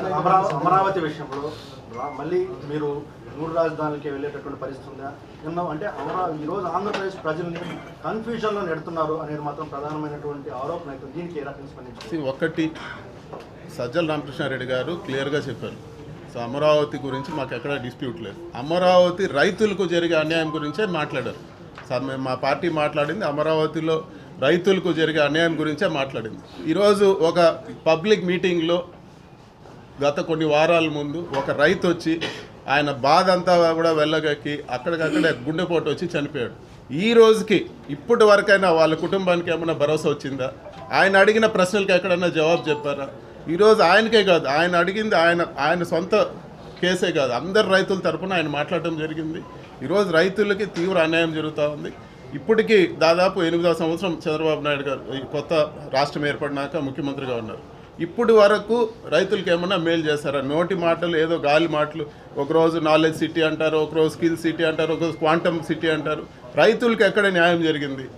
అమరావతి విషయంలో మళ్ళీ మీరు మూడు రాజధానులకి వెళ్ళేటటువంటి పరిస్థితి ఉందా? నిన్న అంటే అమరా ఈరోజు ఆంధ్రప్రదేశ్ ప్రజల్ని కన్ఫ్యూజన్లో నెడుతున్నారు అనేది మాత్రం ప్రధానమైనటువంటి ఆరోపణ అయితే దీనికి ఏ రకంగా స్పందించారు? ఒకటి సజ్జల రామకృష్ణారెడ్డి గారు క్లియర్గా చెప్పారు. సో అమరావతి గురించి మాకు ఎక్కడ డిస్ప్యూట్ లేదు. అమరావతి రైతులకు జరిగే అన్యాయం గురించే మాట్లాడారు. సార్ మేము మా పార్టీ మాట్లాడింది అమరావతిలో రైతులకు జరిగే అన్యాయం గురించే మాట్లాడింది. ఈరోజు ఒక పబ్లిక్ మీటింగ్లో గత కొన్ని వారాల ముందు ఒక రైతు వచ్చి ఆయన బాధ అంతా కూడా వెళ్ళగక్కి అక్కడికక్కడే గుండెపోటు వచ్చి చనిపోయాడు. ఈ రోజుకి ఇప్పటి వరకైనా వాళ్ళ కుటుంబానికి ఏమైనా భరోసా వచ్చిందా? ఆయన అడిగిన ప్రశ్నలకు ఎక్కడైనా జవాబు చెప్పారా? ఈరోజు ఆయనకే కాదు ఆయన అడిగింది ఆయన ఆయన సొంత కేసే కాదు. అందరు రైతుల తరపున ఆయన మాట్లాడటం జరిగింది. ఈరోజు రైతులకి తీవ్ర అన్యాయం జరుగుతూ ఉంది. ఇప్పటికీ దాదాపు ఎనిమిదవ సంవత్సరం చంద్రబాబు నాయుడు గారు ఈ కొత్త రాష్ట్రం ఏర్పడినాక ముఖ్యమంత్రిగా ఉన్నారు. ఇప్పుడు వరకు రైతులకు ఏమన్నా మేలు చేస్తారా నోటి మాటలు ఏదో గాలి మాటలు ఒకరోజు నాలెడ్జ్ సిటీ అంటారు ఒకరోజు స్కిల్ సిటీ అంటారు ఒకరోజు క్వాంటమ్ సిటీ అంటారు. రైతులకు ఎక్కడ న్యాయం జరిగింది?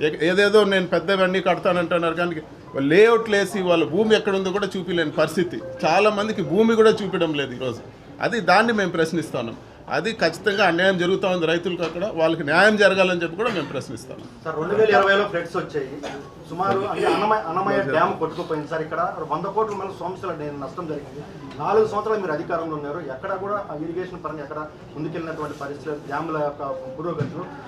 ఏ- ఏదేదో నేను పెద్దవన్నీ కడతానంటున్నారు కానీ లేఅవుట్లు వేసి వాళ్ళ భూమి ఎక్కడుందో కూడా చూపించలేని పరిస్థితి. చాలామందికి భూమి కూడా చూపించడం లేదు ఈరోజు. అది దాన్ని మేము ప్రశ్నిస్తున్నాం అది ఖచ్చితంగా అన్యాయం జరుగుతూ ఉంది రైతులకు అక్కడ. వాళ్ళకి న్యాయం జరగాలని చెప్పి కూడా మేము ప్రశ్నిస్తాం. సార్ రెండు వేల ఇరవైలో ఫ్లడ్స్ వచ్చాయి. సుమారు అన్నమయ్య డ్యామ్ కొట్టుకుపోయింది సార్. ఇక్కడ వంద కోట్ల మన సంవత్సరాల నష్టం జరిగింది. నాలుగు సంవత్సరాలు మీరు అధికారంలో ఉన్నారు. ఎక్కడ కూడా ఆ ఇరిగేషన్ పరంగా ఎక్కడ ముందుకెళ్ళినటువంటి పరిస్థితులు డ్యాముల యొక్క పురోగతులు